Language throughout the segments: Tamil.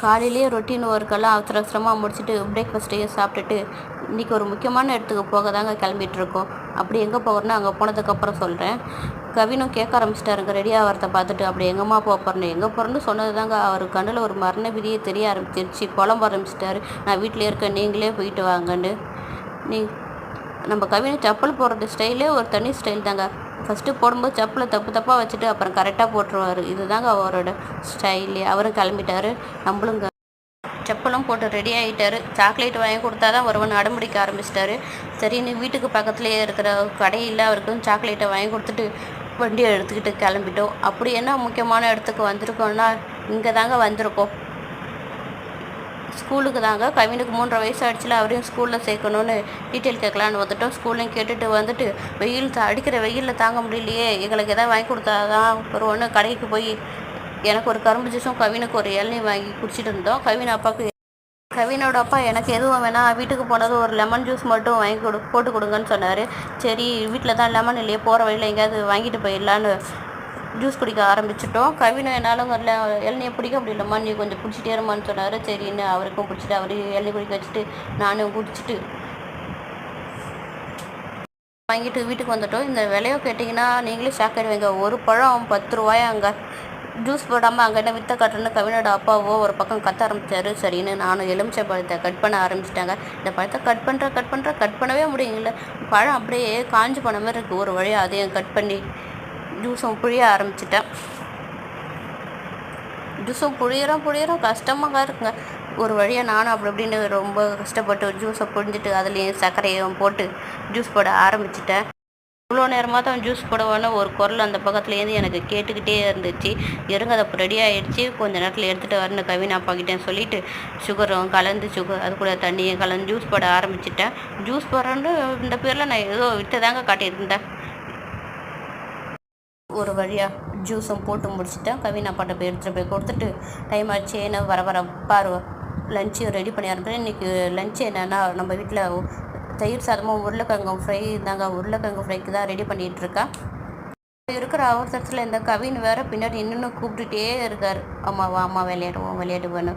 காலையிலேயே ரொட்டீன் ஒர்க்கெல்லாம் அவசர அவசரமாக முடிச்சுட்டு பிரேக்ஃபாஸ்ட்டையும் சாப்பிட்டுட்டு இன்றைக்கி ஒரு முக்கியமான இடத்துக்கு போக தாங்க கிளம்பிட்டு இருக்கோம் அப்படி எங்கே போகிறோன்னா அங்கே போனதுக்கப்புறம் சொல்கிறேன் கவினும் கேட்க ஆரம்பிச்சிட்டாருங்க ரெடி ஆகிறத பார்த்துட்டு அப்படி எங்கம்மா போக போகிறேன்னு எங்கே போகிறேன்னு சொன்னது தாங்க அவர் கண்ணில் ஒரு மரண விதியே தெரிய ஆரம்பிச்சிருச்சு. புலம்ப ஆரம்பிச்சிட்டாரு. நான் வீட்டிலே இருக்கேன் நீங்களே போயிட்டு வாங்கன்னு. நீ நம்ம கவினை செப்பல் போடுறது ஸ்டைலே ஒரு தனி ஸ்டைல் தாங்க. ஃபஸ்ட்டு போடும்போது செப்பலை தப்பு தப்பாக வச்சுட்டு அப்புறம் கரெக்டாக போட்டுருவார். இதுதாங்க அவரோட ஸ்டைலே. அவரும் கிளம்பிட்டாரு. நம்மளும் செப்பலும் போட்டு ரெடி ஆகிட்டார் சாக்லேட் வாங்கி கொடுத்தா தான் ஒருவன் அடம்பிடிக்க ஆரம்பிச்சிட்டாரு. சரின்னு வீட்டுக்கு பக்கத்துலேயே இருக்கிற கடையில் அவருக்கும் சாக்லேட்டை வாங்கி கொடுத்துட்டு வண்டியை எடுத்துக்கிட்டு கிளம்பிட்டோம். அப்படி என்ன முக்கியமான இடத்துக்கு வந்திருக்கோம்னா இங்கே தாங்க வந்திருக்கோம். ஸ்கூலுக்கு தாங்க. கவினுக்கு மூன்றரை வயசு ஆயிடுச்சுல அவரையும் ஸ்கூலில் சேர்க்கணுன்னு டீட்டெயில் கேட்கலான்னு வந்துட்டோம். ஸ்கூல்லையும் கேட்டுட்டு வந்துட்டு வெயில் அடிக்கிற வெயிலில் தாங்க முடியலையே. எங்களுக்கு எதாவது வாங்கி கொடுத்தாதான் ஒரு ஒன்று கடைக்கு போய் எனக்கு ஒரு கரும்பு ஜூஸும் கவினுக்கு ஒரு இளநீ வாங்கி குடிச்சிட்டு இருந்தோம். கவின் அப்பாவுக்கு கவினோட அப்பா எனக்கு எதுவும் வேணாம் வீட்டுக்கு போனது ஒரு லெமன் ஜூஸ் மட்டும் வாங்கி கொடு போட்டு கொடுங்கன்னு சொன்னார். சரி வீட்டில் தான் லெமன் இல்லையே போகிற வழியில் எங்கேயாவது வாங்கிட்டு போயிடலான்னு ஜூஸ் குடிக்க ஆரம்பிச்சிட்டோம். கவினும் என்னால் வரல. இளநியை பிடிக்க முடியலம்மா. நீ கொஞ்சம் பிடிச்சிட்டே இருமான்னு சொன்னார். சரின்னு அவருக்கும் பிடிச்சிட்டு அவரு இளநி குடிக்க வச்சுட்டு நானும் குடிச்சிட்டு வாங்கிட்டு வீட்டுக்கு வந்துட்டோம். இந்த விலையோ கேட்டிங்கன்னா நீங்களே ஷாக் ஆகிடுவீங்க ஒரு பழம் பத்து ரூபாயா அங்கே. ஜூஸ் போடாமல் அங்கே வித்த கட்டுறேன்னு கவினோட அப்பாவோ ஒரு பக்கம் கத்த ஆரம்பிச்சாரு. சரின்னு நானும் எலுமிச்சை பழத்தை கட் பண்ண ஆரம்பிச்சிட்டாங்க. இந்த பழத்தை கட் பண்ணுற கட் பண்ணுற கட் பண்ணவே முடியல. பழம் அப்படியே காஞ்சு போன மாதிரி இருக்குது ஒரு வழியாக அதையும் கட் பண்ணி ஜூஸும் புழிய ஆரம்பிச்சிட்டேன். ஜூஸும் புழியிறோம் புழியறோம். கஷ்டமாக இருக்குங்க. ஒரு வழியாக நானும் அப்படி அப்படின்னு ரொம்ப கஷ்டப்பட்டு ஜூஸை புழிஞ்சிட்டு அதுலேயும் சர்க்கரையும் போட்டு ஜூஸ் போட ஆரம்பிச்சிட்டேன். இவ்வளோ நேரமாக தான் ஜூஸ் போடுவேன்னு ஒரு குரல் அந்த பக்கத்துலேருந்து எனக்கு கேட்டுக்கிட்டே இருந்துச்சு. இருங்க அதை ரெடி ஆகிடுச்சி கொஞ்ச நேரத்தில் எடுத்துகிட்டு வரணும் கவின் அப்பா சொல்லிட்டு சுகரும் கலந்து சுகர் அது கூட தண்ணியும் கலந்து ஜூஸ் போட ஆரம்பிச்சிட்டேன். ஜூஸ் போடுறேன்னு இந்த பேரில் நான் ஏதோ விட்டதாங்க காட்டியிருந்தேன். ஒரு வழியாக ஜூஸும் போட்டு முடிச்சுட்டேன். கவினா பாட்டை போய் எடுத்துகிட்டு போய் கொடுத்துட்டு டைம் ஆச்சு. என்ன வர வர பாரு. லஞ்சு ரெடி பண்ணி ஆரம்பிச்சேன் இன்றைக்கி லஞ்சு என்னென்னா நம்ம வீட்டில் தயிர் சாதமும் உருளைக்கிழங்கும் ஃப்ரை தாங்க. உருளைக்கிழங்கு ஃப்ரைக்கு தான் ரெடி பண்ணிகிட்டு இருக்கேன் இருக்கிற அவசரத்தில் இந்த கவின் வேற பின்னாடி இன்னும் கூப்பிட்டுட்டே இருக்கார். அம்மாவா அம்மா விளையாடுவோம் விளையாடுவோன்னு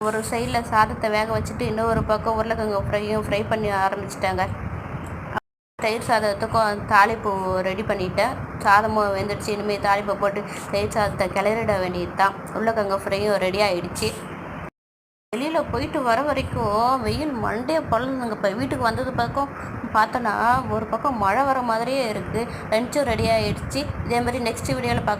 ஒரு சைடில் சாதத்தை வேக வச்சுட்டு இன்னொரு பக்கம் உருளைக்கிழங்கு ஃப்ரையும் ஃப்ரை பண்ணி ஆரம்பிச்சிட்டாங்க. தயிர் சாதத்துக்கும் தாளிப்பு ரெடி பண்ணிட்டேன். சாதமும் வெந்துடுச்சு. இனிமேல் தாளிப்பை போட்டு தயிர் சாதத்தை கிளறிட வேண்டியது தான் உருளைக்கிழங்கு ஃப்ரையும் ரெடி ஆகிடுச்சு வெளியில் போயிட்டு வர வரைக்கும் வெயில் மண்டே பொழுதுங்க இப்போ வீட்டுக்கு வந்தது பக்கம் பார்த்தோன்னா ஒரு பக்கம் மழை வர மாதிரியே இருக்குது லஞ்சும் ரெடி ஆகிடுச்சு இதே மாதிரி நெக்ஸ்ட் வீடியோவில் பார்க்க